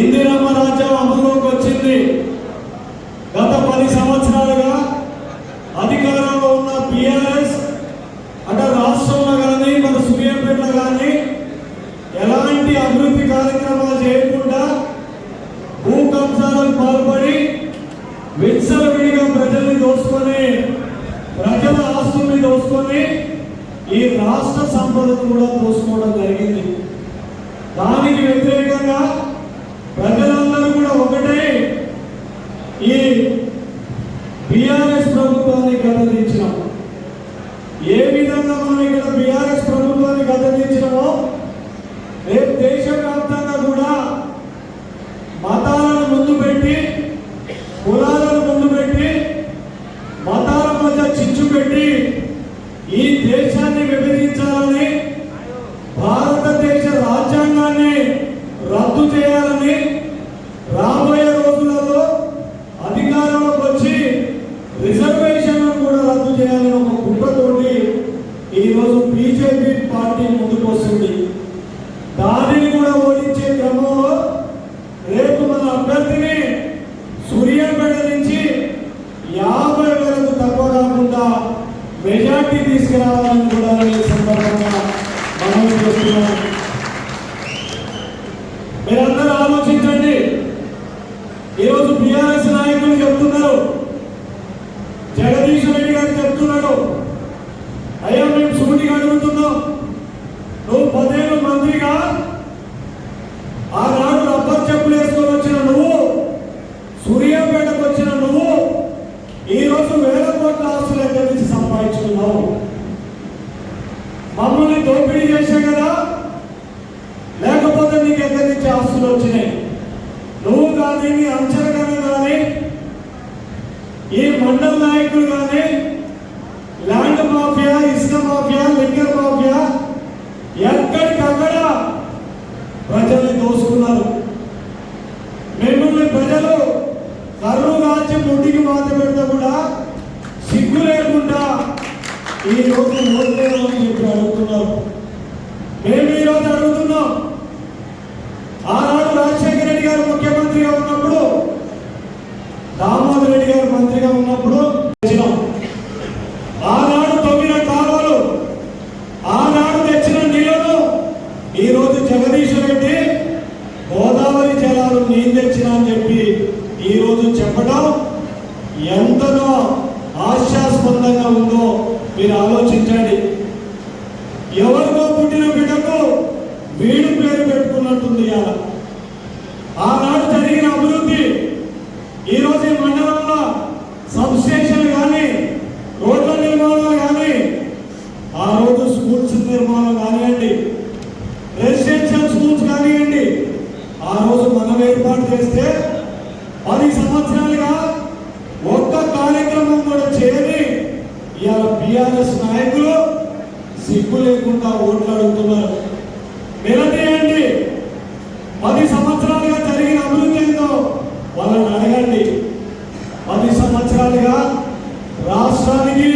ఇందిరమ్మ రాజ్యం అమలులోకి వచ్చింది. గత పది సంవత్సరాలుగా అధికారంలో ఉన్న బిఆర్ఎస్ అంటే రాష్ట్రంలో కానీ మన సూర్యాపేటలో కానీ ఎలాంటి అభివృద్ధి కార్యక్రమాలు చేయకుండా భూ పాల్పడి విచ్చలవిడిగా ప్రజల్ని దోసుకొని ప్రజల ఆస్తుల్ని దోసుకొని ఈ రాష్ట్ర సంపదను కూడా దోసుకోవడం జరిగింది. దానికి వ్యతిరేకంగా బిఆర్ఎస్ ప్రభుత్వాన్ని గద్దదించినాం. ఏ విధంగా మనం ఇక్కడ బిఆర్ఎస్ ప్రభుత్వాన్ని గద్దదించినామో రేపు దేశవ్యాప్తంగా కూడా మతాలను ముందు పెట్టి కులాలను ముందు పెట్టి మతాల మధ్య చిచ్చు పెట్టి ఈ దేశాన్ని విభజించాలని భారతదేశ రాజ్యాంగాన్ని రద్దు చేయాలని రాబోయే రోజులలో అధికారంలోకి వచ్చి రిజర్వేషన్లను కూడా రద్దు చేయాలని ఒక కుట్రతోటి ఈరోజు బీజేపీ పార్టీ ముందుకు వస్తుంది. దానిని కూడా ఓడించే క్రమంలో రేపు మన అభ్యర్థిని సూర్యాపేట నుంచి యాభై వేలకు తక్కువ కాకుండా మెజార్టీ తీసుకురావాలని కూడా సందర్భంగా మనం చేస్తున్నాం. మీరందరూ ఆలోచించండి. ఈరోజు బీఆర్ఎస్ నాయకులు చెప్తున్నారు. జగదీష్ రెడ్డి గారు చెప్తున్నాడు. అయ్యా మేము సూటిగా అడుగుతున్నాం. నువ్వు పదేళ్ళు మంత్రిగా ఆనాడు రబ్బర్ చెప్పులు వేసుకొని వచ్చిన నువ్వు సూర్యాపేటకు వచ్చిన నువ్వు ఈరోజు వేల కోట్ల ఆస్తులు దగ్గర నుంచి సంపాదించుకున్నావు. మమ్మల్ని దోపిడీ చేసే కదా లేకపోతే నీకు ఎక్కడి నుంచి ఆస్తులు వచ్చినాయి? నువ్వు కానీ నీ అంచనగానే కానీ ఈ మండల నాయకులు కానీ దోసుకున్నారు. మిమ్మల్ని ప్రజలు కర్రు కాల్చి ముడ్డికి మాట పెడితే కూడా సిగ్గు లేకుండా ఈ రోజు ఓట్లేమని చెప్పి అడుగుతున్నారు. మేము ఈ రోజు అడుగుతున్నాం. ఆనాడు రాజశేఖర రెడ్డి గారు ముఖ్యమంత్రిగా ఉన్నప్పుడు దామోదర్ రెడ్డి గారు మంత్రిగా ఉన్నప్పుడు తెచ్చినాం. ఆనాడు తవ్విన కాలువలు ఆనాడు తెచ్చిన నీళ్ళను ఈ రోజు జగదీష్ రెడ్డి గోదావరి జలాలు నేను తెచ్చిన అని చెప్పి ఈ రోజు చెప్పడం ఎంతనో ఆశాస్పదంగా ఉందో మీరు ఆలోచించండి. ఎవరికో పుట్టిన బిడ్డకు వీడు పేరు పెట్టుకున్నట్టుంది ఇవాళ. ఆనాడు జరిగిన అభివృద్ధి ఈరోజు ఈ మండలంలో సబ్స్టేషన్లు కానీ రోడ్ల నిర్మాణాలు కానీ ఆ రోజు స్కూల్స్ నిర్మాణం కానివ్వండి రెసిడెన్షియల్ స్కూల్స్ కానివ్వండి ఆ రోజు మనం ఏర్పాటు చేస్తే పది సంవత్సరాలుగా ఒక్క కార్యక్రమం కూడా చేయని టీఆర్ఎస్ నాయకులు సిగ్గు లేకుండా ఓట్లు అడుగుతున్నారు నిలదీయండి పది సంవత్సరాలుగా జరిగిన అభివృద్ధి ఏందో వాళ్ళని అడగండి. పది సంవత్సరాలుగా రాష్ట్రానికి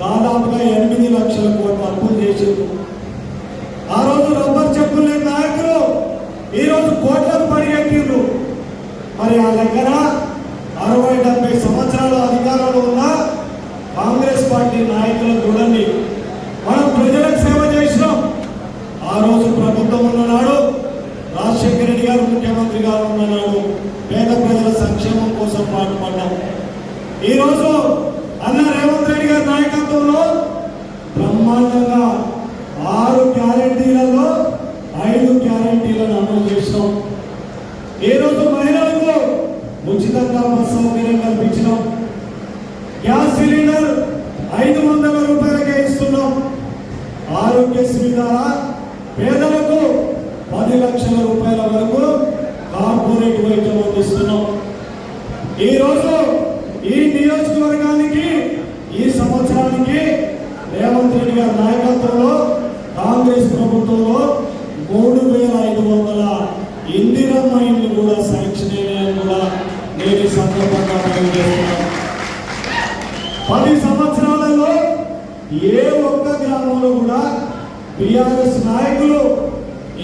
దాదాపుగా ఎనిమిది లక్షల కోట్ల అప్పులు చేసింది ఆ రోజు రబ్బర్ చెప్పులు లేని నాయకులు ఈ రోజు కోట్లకు పరిగెట్టిండ్రు మరి ఆ దగ్గర అరవై డెబ్బై సంవత్సరాల అధికారంలో ఉన్న కాంగ్రెస్ పార్టీ నాయకులు చూడండి మనం ప్రజలకు సేవ చేసినాం ఆ రోజు ప్రభుత్వం ఉన్ననాడు రాజశేఖర రెడ్డి గారు ముఖ్యమంత్రిగా ఉన్ననాడు పేద ప్రజల సంక్షేమం కోసం పాటుపడ్డాం ఈరోజు అన్న రేవంత్ రెడ్డి గారి నాయకత్వంలో బ్రహ్మాండంగా ఆరు గ్యారెంటీలలో ఐదు గ్యారెంటీలను అమలు చేసినాం. ఈ రోజు మహిళలకు ఉచితంగా బస్ సౌకర్యం కల్పించినాం. గ్యాస్ సిలిండర్ ఐదు వందల రూపాయలకే ఇస్తున్నాం. ఆరోగ్యశ్రీ ద్వారా పేదలకు పది లక్షల రూపాయల వరకు కార్పొరేట్ వైద్యం అందిస్తున్నాం. ఈరోజు నియోజకవర్గానికి ఈ సంవత్సరానికి రేవంత్ రెడ్డి గారి నాయకత్వంలో కాంగ్రెస్ ప్రభుత్వంలో మూడు వేల ఐదు వందల ఇందిరమ్మ ఇల్లు కూడా శాంక్షన్ అయినాయని కూడా నేను ఈ సందర్భంగా తెలియజేస్తున్నాను. పది సంవత్సరాలలో ఏ ఒక్క గ్రామంలో కూడా బీఆర్ఎస్ నాయకులు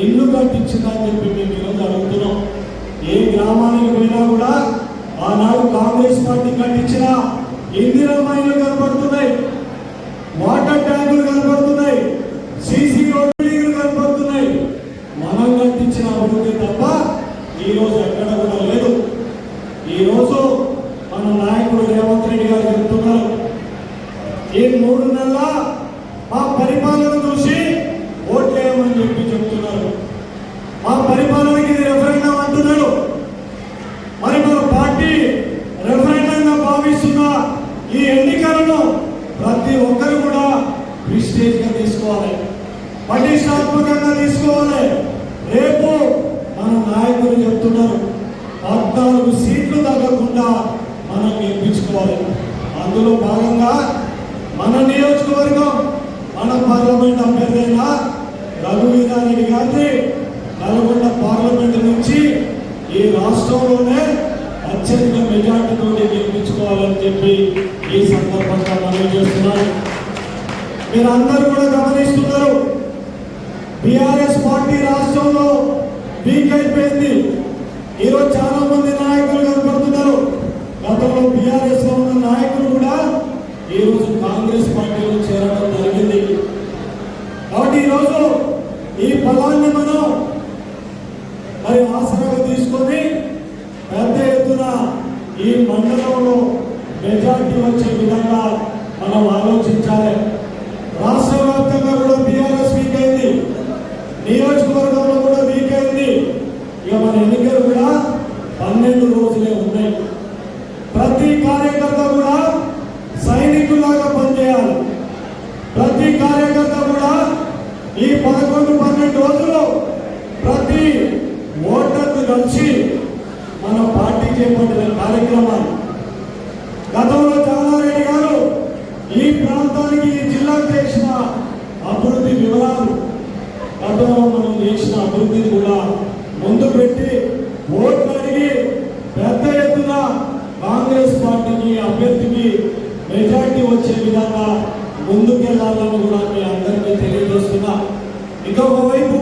ఇల్లు కట్టించిందని చెప్పి మేము ఈరోజు అడుగుతున్నాం. ఏ గ్రామానికి పోయినా కూడా ఆనాడు కాంగ్రెస్ పార్టీ కట్టించిన ఇందిరా మైన్లు కనపడుతున్నాయి. వాటర్ ట్యాంకులు కనపడుతున్నాయి. సీసీ రోడ్లు కనపడుతున్నాయి. మనం కట్టించిన అభివృద్ధి తప్ప ఈరోజు ఎక్కడ కూడా లేదు. ఈ రోజు మన నాయకుడు రేవంత్ రెడ్డి గారు చెప్తున్నారు ఈ మూడు నెలల మా పరిపాలన చూసి ఓట్లేయమని చెప్పి చెప్తున్నారు మా పరిపాలనకి ఇది రెఫరెండం అంటున్నారు మరి మన పార్టీ రెఫరెండంగా భావిస్తున్న ఈ ఎన్నికలను ప్రతి ఒక్కరు కూడా ప్రిస్టేజ్ తీసుకోవాలి. పటిష్టాత్మకంగా తీసుకోవాలి. రేపు మన నాయకులు చెప్తున్నారు పద్నాలుగు సీట్లు తగ్గకుండా మనం గెలిపించుకోవాలి. అందులో భాగంగా మన నియోజకవర్గం మన పార్లమెంట్ అభ్యర్థి అయిన రఘువీరారెడ్డి గారిని నల్గొండ పార్లమెంట్ నుంచి ఈ రాష్ట్రంలోనే అత్యధిక మెజార్టీతో గెలిపించుకోవాలని చెప్పి ఈ సందర్భంగా మనం చేస్తున్నాను. మీరు అందరూ కూడా గమనిస్తున్నారు. బీఆర్ఎస్ పార్టీ రాష్ట్రంలో వీక్ అయిపోయింది. ఈరోజు చాలా మంది నాయకులు కనపడుతున్నారు. గతంలో బీఆర్ఎస్లో ఉన్న నాయకులు కూడా ఈరోజు కాంగ్రెస్ పార్టీలో చేరడం జరిగింది. కాబట్టి ఈరోజు ఈ బలాన్ని మనం మరి ఆసరాగా తీసుకొని పెద్ద ఎత్తున ఈ మండలంలో మెజార్టీ వచ్చే విధంగా మనం ఆలోచించాలి రాష్ట్ర వ్యాప్తంగా కూడా బీఆర్ఎస్ వీక్ అయింది నియోజకవర్గంలో కూడా వీక్ అయింది ఇక మన ఎన్నికలు కూడా పన్నెండు రోజులే ఉన్నాయి ప్రతి కార్యకర్త కూడా సైనికులాగా పనిచేయాలి ప్రతి కార్యకర్త కూడా ఈ పదకొండు పన్నెండు రోజులు ప్రతి ఓటర్ను కలిసి మన పార్టీ చేపట్టిన కార్యక్రమాలు గతంలో జానారెడ్డి గారు ఈ ప్రాంతానికి ఈ జిల్లాకు చేసిన అభివృద్ధి వివరాలు గతంలో మనం చేసిన అభివృద్ధిని కూడా ముందు పెట్టి ఓట్లు అడిగి పెద్ద ఎత్తున కాంగ్రెస్ పార్టీకి అభ్యర్థికి మెజార్టీ వచ్చే విధంగా ముందుకెళ్ళాలని కూడా మీ అందరికీ తెలియజేస్తున్నా. ఇంకొక వైపు